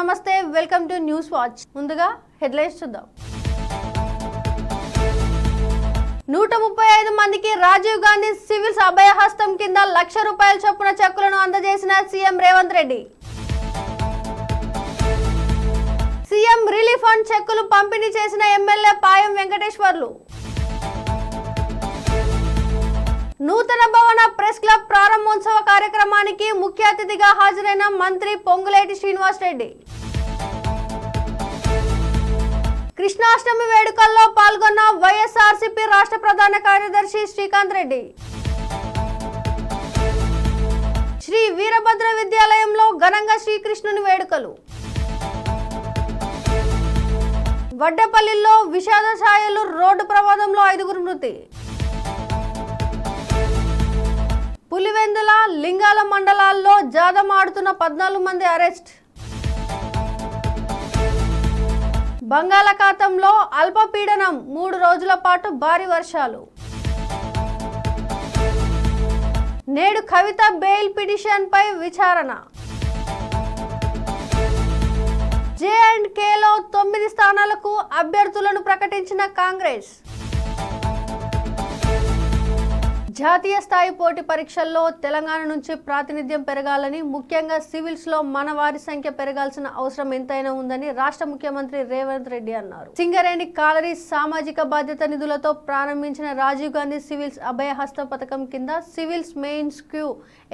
నమస్తే welcome to news watch. ముందుగా headlines చూద్దాం. నూట ముప్పై ఐదు మందికి రాజీవ్ గాంధీ సివిల్స్ అభయహస్తం కింద లక్ష రూపాయల చొప్పున చెక్కులను అందజేసిన CM Revanth Reddy. CM relief fund చెక్కులు పంపిణీ చేసిన ఎమ్మెల్యే పాయం వెంకటేశ్వర్లు. నూతన భవన ప్రెస్ క్లబ్ ప్రారంభోత్సవ కార్యక్రమానికి ముఖ్య అతిథిగా హాజరైన మంత్రి పొంగులేటి శ్రీనివాస్ రెడ్డి. కృష్ణాష్టమి వేడుకల్లో పాల్గొన్న వైఎస్ఆర్సీపీ రాష్ట్ర ప్రధాన కార్యదర్శి శ్రీకాంత్ రెడ్డి. శ్రీ వీరభద్ర విద్యాలయంలో ఘనంగా శ్రీకృష్ణుని వేడుకలు. వడ్డపల్లిలో విషాద ఛాయలు రోడ్డు ప్రమాదంలో ఐదుగురు మృతి. పులివెందుల లింగాల మండలాల్లో జాదం ఆడుతున్న పద్నాలుగు మంది అరెస్ట్. బంగాళాఖాతంలో అల్పపీడనం మూడు రోజుల పాటు భారీ వర్షాలు. నేడు కవిత బెయిల్ పిటిషన్ పై విచారణ. జే అండ్ కేలో తొమ్మిది స్థానాలకు అభ్యర్థులను ప్రకటించిన కాంగ్రెస్. జాతీయ స్థాయి పోటీ పరీక్షల్లో తెలంగాణ నుంచి ప్రాతినిధ్యం పెరగాలని ముఖ్యంగా సివిల్స్లో మన వారి సంఖ్య పెరగాల్సిన అవసరం ఎంతైనా ఉందని రాష్ట్ర ముఖ్యమంత్రి రేవంత్ రెడ్డి అన్నారు. సింగరేణి కాలరీ సామాజిక బాధ్యత నిధులతో ప్రారంభించిన రాజీవ్ గాంధీ సివిల్స్ అభయహస్త పథకం కింద సివిల్స్ మెయిన్స్ క్యూ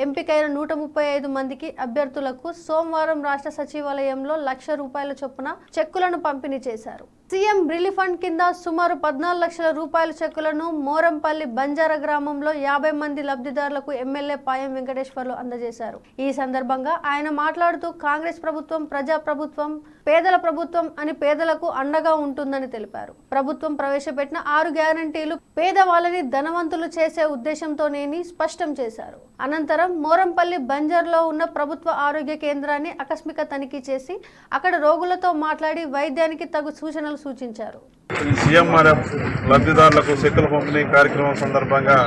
ఎంపికైన నూట ముప్పై ఐదు మందికి అభ్యర్థులకు సోమవారం రాష్ట్ర సచివాలయంలో లక్ష రూపాయల చొప్పున చెక్కులను పంపిణీ చేశారు. సీఎం రిలీఫ్ ఫండ్ కింద సుమారు పద్నాలుగు లక్షల రూపాయల చెక్కులను మోరంపల్లి బంజారా గ్రామంలో యాభై మంది లబ్ధిదారులకు ఎమ్మెల్యే పాయం వెంకటేశ్వర్లు అందజేశారు. ఈ సందర్భంగా ఆయన మాట్లాడుతూ కాంగ్రెస్ ప్రభుత్వం ప్రజా ప్రభుత్వం పేదల ప్రభుత్వం అని పేదలకు అండగా ఉంటుందని తెలిపారు. ప్రభుత్వం ప్రవేశపెట్టిన ఆరు గ్యారంటీలు పేదవాళ్ళని ధనవంతులు చేసే ఉద్దేశంతోనేని స్పష్టం చేశారు. అనంతరం మోరంపల్లి బంజర్లో ఉన్న ప్రభుత్వ ఆరోగ్య కేంద్రాన్ని ఆకస్మిక తనిఖీ చేసి అక్కడ రోగులతో మాట్లాడి వైద్యానికి తగు సూచనలు సూచించారు. సీఎంఆర్ఎఫ్ లబ్ధిదారులకు చెక్కుల పంపిణీ కార్యక్రమం సందర్భంగా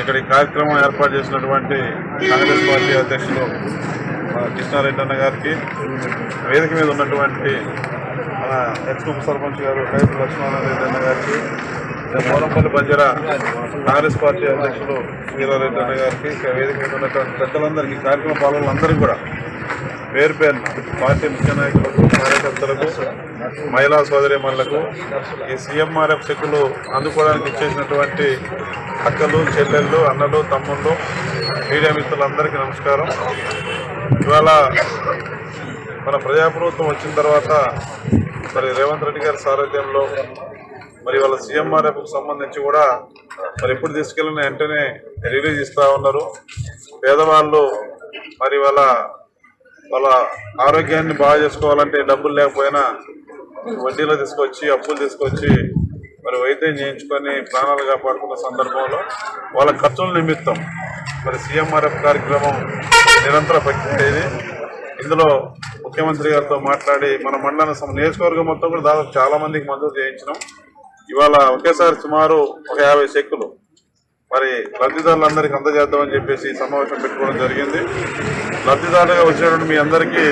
ఇక్కడ ఈ కార్యక్రమం ఏర్పాటు చేసినటువంటి కాంగ్రెస్ పార్టీ అధ్యక్షులు కృష్ణారెడ్డి అన్న గారికి వేదిక మీద ఉన్నటువంటి మన ఎక్స్ ఉప సర్పంచ్ గారు రైతు లక్ష్మణారెడ్డి అన్న గారికి మూలంపల్లి బంజర కాంగ్రెస్ పార్టీ అధ్యక్షులు వీరారెడ్డి అన్న గారికి వేదిక మీద ఉన్నటువంటి పెద్దలందరికీ కార్యక్రమ పాల్గొనందరికీ కూడా పేరు పేరు పార్టీ ముఖ్య నాయకులకు కార్యకర్తలకు మహిళా సోదరిమణులకు ఈ సీఎంఆర్ఎఫ్ చెక్కులు అందుకోవడానికి ఇచ్చేసినటువంటి అక్కలు చెల్లెళ్ళు అన్నలు తమ్ముళ్ళు మీడియా మిత్రులందరికీ నమస్కారం. ఇవాళ మన ప్రజాప్రభుత్వం వచ్చిన తర్వాత మరి రేవంత్ రెడ్డి గారి సారథ్యంలో మరి వాళ్ళ సీఎంఆర్ఎఫ్ సంబంధించి కూడా మరి ఎప్పుడు తీసుకెళ్ళిన వెంటనే రిలీజ్ ఇస్తూ ఉన్నారు. పేదవాళ్ళు మరి వాళ్ళ వాళ్ళ ఆరోగ్యాన్ని బాగా చేసుకోవాలంటే డబ్బులు లేకపోయినా వడ్డీలో తీసుకొచ్చి అప్పులు తీసుకొచ్చి మరి వైద్యం చేయించుకొని ప్రాణాలు కాపాడుకున్న సందర్భంలో వాళ్ళ ఖర్చుల నిమిత్తం మరి సీఎంఆర్ఎఫ్ కార్యక్రమం నిరంతర ప్రక్రియ ఇందులో ముఖ్యమంత్రి గారితో మాట్లాడి మన మండల సం- నియోజకవర్గం మొత్తం కూడా దాదాపు చాలామందికి మంజూరు చేయించినాం. ఇవాళ ఒకేసారి సుమారు ఒక యాభై చెక్కులు మరి లబ్ధిదారులందరికీ అందజేద్దామని చెప్పేసి సమావేశం పెట్టుకోవడం జరిగింది. లబ్ధిదారులుగా వచ్చినటువంటి మీ అందరికీ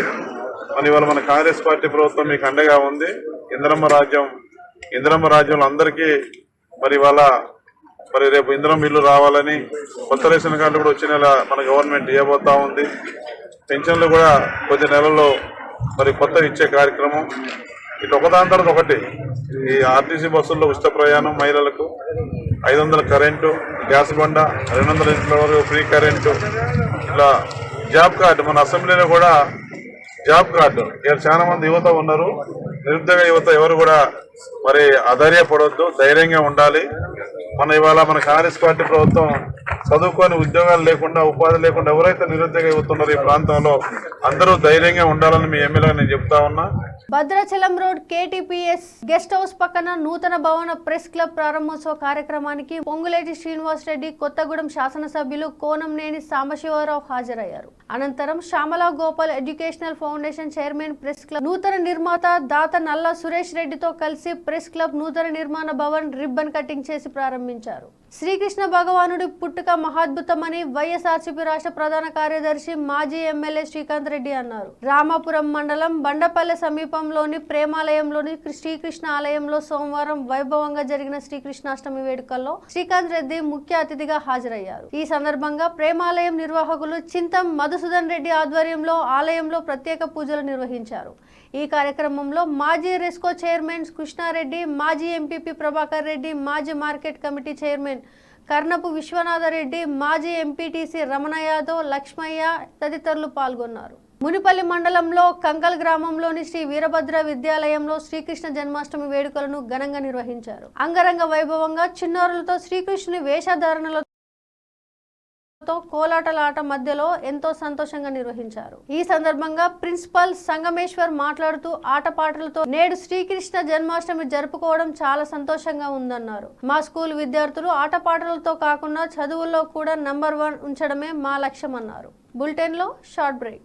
మరి ఇవాళ మన కాంగ్రెస్ పార్టీ ప్రభుత్వం మీకు అండగా ఉంది. ఇంద్రమ్మ రాజ్యం ఇంద్రమ్మ రాజ్యంలో అందరికీ మరి ఇవాళ మరి రేపు ఇంద్రం ఇల్లు రావాలని కొత్త రేషన్ కార్డు కూడా వచ్చే నెల మన గవర్నమెంట్ ఇవ్వబోతా ఉంది. పెన్షన్లు కూడా కొద్ది నెలల్లో మరి కొత్త ఇచ్చే కార్యక్రమం. ఇటు ఒకదాని తర్వాత ఒకటి. ఈ ఆర్టీసీ బస్సుల్లో ఉచిత ప్రయాణం మహిళలకు ఐదు వందల కరెంటు గ్యాస్ బండ రెండు వందల ఇంట్ల వరకు ఫ్రీ కరెంటు ఇలా జాబ్ కార్డు. మన అసెంబ్లీలో కూడా జాబ్ కార్డు. ఇక్కడ చాలా మంది యువత ఉన్నారు. నిరుద్యోగ యువత ఎవరు కూడా మరి అధైర్యపడవద్దు ధైర్యంగా ఉండాలి. మన ఇవాళ మన కాంగ్రెస్ పార్టీ ప్రభుత్వం చదువుకొని ఉద్యోగాలు లేకుండా ఉపాధి లేకుండా ఎవరైతే నిరుద్యోగ అవుతున్నారో ఈ ప్రాంతంలో అందరూ ధైర్యంగా ఉండాలని మీ ఎమ్మెల్యేగా నేను చెప్తా ఉన్నా. Bhadrachalam road KTPS guest house పక్కన నూతన భవన ప్రెస్ క్లబ్ ప్రారంభోత్సవ కార్యక్రమానికి పొంగులేటి శ్రీనివాస్ రెడ్డి కొత్తగూడెం శాసనసభ్యులు కోనంనేని సాంబశివరావు హాజరయ్యారు. అనంతరం Shyamala Gopal educational foundation chairman press club నూతన నిర్మాత దాత నల్ల సురేష్ రెడ్డితో కలిసి ప్రెస్ క్లబ్ నూతన నిర్మాణ భవన్ రిబ్బన్ కటింగ్ చేసి ప్రారంభించారు. శ్రీకృష్ణ భగవానుడి పుట్టుక మహాద్భుతమని వైఎస్ఆర్సీపీ రాష్ట్ర ప్రధాన కార్యదర్శి మాజీ ఎమ్మెల్యే శ్రీకాంత్ రెడ్డి అన్నారు. రామాపురం మండలం బండపల్లె సమీపంలోని ప్రేమాలయంలోని శ్రీకృష్ణ ఆలయంలో సోమవారం వైభవంగా జరిగిన శ్రీకృష్ణాష్టమి వేడుకల్లో శ్రీకాంత్ రెడ్డి ముఖ్య అతిథిగా హాజరయ్యారు. ఈ సందర్భంగా ప్రేమాలయం నిర్వాహకులు చింతం మధుసూదన్ రెడ్డి ఆధ్వర్యంలో ఆలయంలో ప్రత్యేక పూజలు నిర్వహించారు. ఈ కార్యక్రమంలో మాజీ రెస్కో చైర్మన్ కృష్ణారెడ్డి మాజీ ఎంపీపీ ప్రభాకర్ రెడ్డి మాజీ market committee chairman Karnapu Vishwanatha Reddy మాజీ ఎంపీటీసీ రమణ యాదవ్ లక్ష్మయ్య తదితరులు పాల్గొన్నారు. మునిపల్లి మండలంలో కంకల్ గ్రామంలోని శ్రీ వీరభద్ర విద్యాలయంలో శ్రీకృష్ణ జన్మాష్టమి వేడుకలను ఘనంగా నిర్వహించారు. అంగరంగ వైభవంగా చిన్నారులతో శ్రీకృష్ణుని వేషధారణలతో తో కోలాటలాట మధ్యలో ఎంతో సంతోషంగా నిర్వహించారు. ఈ సందర్భంగా ప్రిన్సిపల్ సంగమేశ్వర్ మాట్లాడుతూ ఆటపాటలతో నేడు శ్రీకృష్ణ జన్మాష్టమి జరుపుకోవడం చాలా సంతోషంగా ఉందన్నారు. మా స్కూల్ విద్యార్థులు ఆటపాటలతో కాకుండా చదువుల్లో కూడా నంబర్ వన్ ఉంచడమే మా లక్ష్యం అన్నారు బులెటిన్లో షార్ట్ బ్రేక్.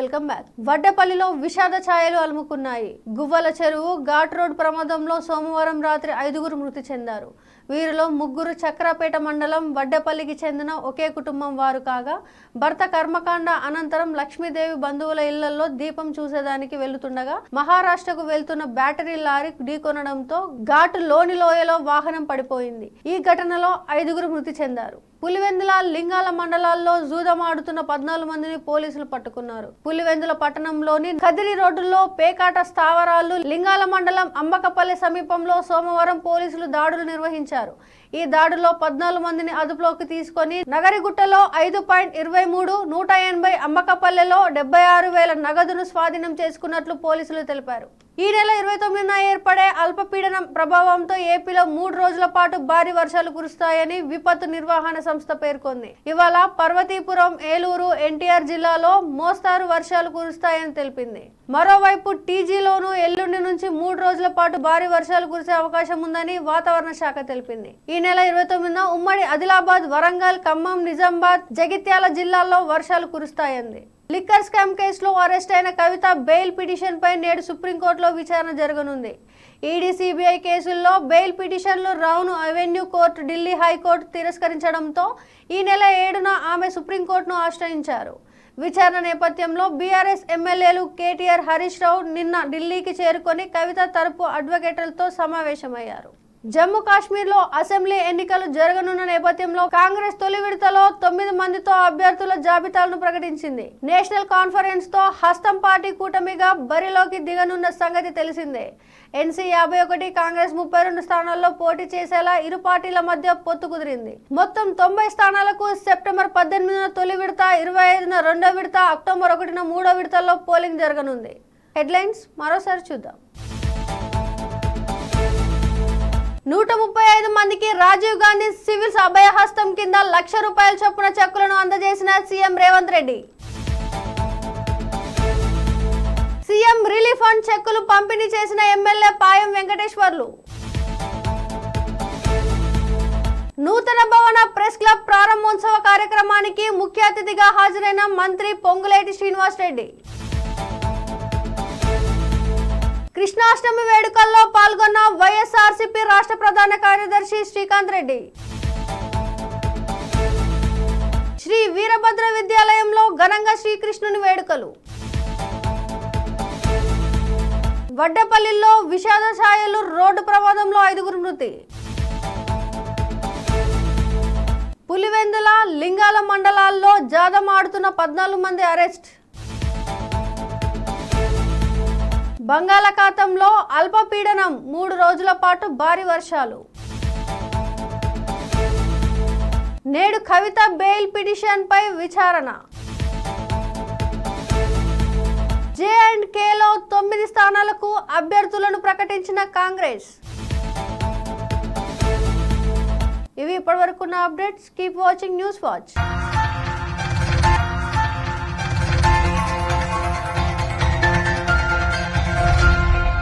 Welcome back. వడ్డపల్లిలో విషాద ఛాయలు అలుముకున్నాయి. గువ్వల చెరువు ఘాట్ రోడ్ ప్రమాదంలో సోమవారం రాత్రి ఐదుగురు మృతి చెందారు. వీరిలో ముగ్గురు చక్రపేట మండలం వడ్డపల్లికి చెందిన ఒకే కుటుంబం వారు కాగా భర్త కర్మకాండ అనంతరం లక్ష్మీదేవి బంధువుల ఇళ్ళలో దీపం చూసేదానికి వెళ్తుండగా మహారాష్ట్రకు వెళ్తున్న బ్యాటరీ లారీ ఢీకొనడంతో ఘాటు లోని లోయలో వాహనం పడిపోయింది. ఈ ఘటనలో ఐదుగురు మృతి చెందారు. పులివెందుల లింగాల మండలాల్లో జూదమాడుతున్న పద్నాలుగు మందిని పోలీసులు పట్టుకున్నారు. పులివెందుల పట్టణంలోని కదిరి రోడ్డులో పేకాట స్థావరాలు లింగాల మండలం అంబకపల్లి సమీపంలో సోమవారం పోలీసులు దాడులు నిర్వహించారు. ఈ దాడులో పద్నాలుగు మందిని అదుపులోకి తీసుకొని నగరిగుట్టలో ఐదు పాయింట్ ఇరవై మూడు నూట ఎనభై అమ్మకపల్లెలో డెబ్బై ఆరు వేల నగదును స్వాధీనం చేసుకున్నట్లు పోలీసులు తెలిపారు. ఈ నెల ఇరవై తొమ్మిదిన ఏర్పడే అల్పపీడనం ప్రభావంతో ఏపీలో మూడు రోజుల పాటు భారీ వర్షాలు కురుస్తాయని విపత్తు నిర్వహణ సంస్థ పేర్కొంది. ఇవాళ పర్వతీపురం ఏలూరు ఎన్టీఆర్ జిల్లాలో మోస్తారు వర్షాలు కురుస్తాయని తెలిపింది. మరోవైపు టీజీలోను ఎల్లుండి నుంచి మూడు రోజుల పాటు భారీ వర్షాలు కురిసే అవకాశం ఉందని వాతావరణ శాఖ తెలిపింది. ఈ నెల ఇరవై తొమ్మిదిన ఉమ్మడి ఆదిలాబాద్ వరంగల్ ఖమ్మం నిజామాబాద్ జగిత్యాల జిల్లాల్లో వర్షాలు కురుస్తాయంది. లిక్కర్ స్కామ్ కేసులో అరెస్ట్ అయిన కవిత బెయిల్ పిటిషన్ పై నేడు సుప్రీంకోర్టులో విచారణ జరగనుంది. ఈడీ సిబిఐ కేసుల్లో బెయిల్ పిటిషన్లు Rouse avenue court Delhi high court తిరస్కరించడంతో ఈ నెల ఏడున ఆమె సుప్రీంకోర్టును ఆశ్రయించారు. విచారణ నేపథ్యంలో బీఆర్ఎస్ ఎమ్మెల్యేలు కేటీఆర్ హరీష్ రావు నిన్న ఢిల్లీకి చేరుకొని కవిత తరపు అడ్వకేట్లతో సమావేశమయ్యారు. జమ్మూ కాశ్మీర్లో అసెంబ్లీ ఎన్నికలు జరగనున్న నేపథ్యంలో కాంగ్రెస్ తొలి విడతలో తొమ్మిది మందితో అభ్యర్థుల జాబితాలను ప్రకటించింది. నేషనల్ కాన్ఫరెన్స్తో హస్తం పార్టీ కూటమిగా బరిలోకి దిగనున్న సంగతి తెలిసిందే. ఎన్సీ యాభై ఒకటి కాంగ్రెస్ ముప్పై రెండు స్థానాల్లో పోటీ చేసేలా ఇరు పార్టీల మధ్య పొత్తు కుదిరింది. మొత్తం తొంభై స్థానాలకు సెప్టెంబర్ పద్దెనిమిదిన తొలి విడత ఇరవై ఐదున రెండో విడత అక్టోబర్ ఒకటిన మూడో విడతల్లో పోలింగ్ జరగనుంది. హెడ్లైన్స్ మరోసారి చూద్దాం. నూట ముప్పై ఐదు మందికి రాజీవ్ గాంధీ సివిల్స్ అభయహస్తం కింద లక్ష రూపాయల చొప్పున చెక్కులను అందజేసిన CM Revanth Reddy. CM relief fund చెక్కులు పంపిణీ చేసిన ఎమ్మెల్యే పాయం వెంకటేశ్వర్లు. నూతన భవన ప్రెస్ క్లబ్ ప్రారంభోత్సవ కార్యక్రమానికి ముఖ్య అతిథిగా హాజరైన మంత్రి పొంగులేటి శ్రీనివాస్ రెడ్డి. కృష్ణాష్టమి వేడుకల్లో పాల్గొన్న వైఎస్ఆర్సీపీ రాష్ట్ర ప్రధాన కార్యదర్శి శ్రీకాంత్ రెడ్డి. శ్రీ వీరభద్ర విద్యాలయంలో ఘనంగా శ్రీకృష్ణుని వేడుకలు. వడ్డపల్లిలో విషాద ఛాయలు రోడ్డు ప్రమాదంలో ఐదుగురు మృతి. పులివెందుల లింగాల మండలాల్లో జాదం ఆడుతున్న పద్నాలుగు మంది అరెస్ట్. బంగాళాఖాతంలో అల్పపీడనం మూడు రోజుల పాటు భారీ వర్షాలు. నేడు కవిత బెయిల్ పిటిషన్ పై విచారణ. జే అండ్ కేలో తొమ్మిది స్థానాలకు అభ్యర్థులను ప్రకటించిన కాంగ్రెస్. ఇవి ఇప్పటివరకున్న updates. Keep watching news watch.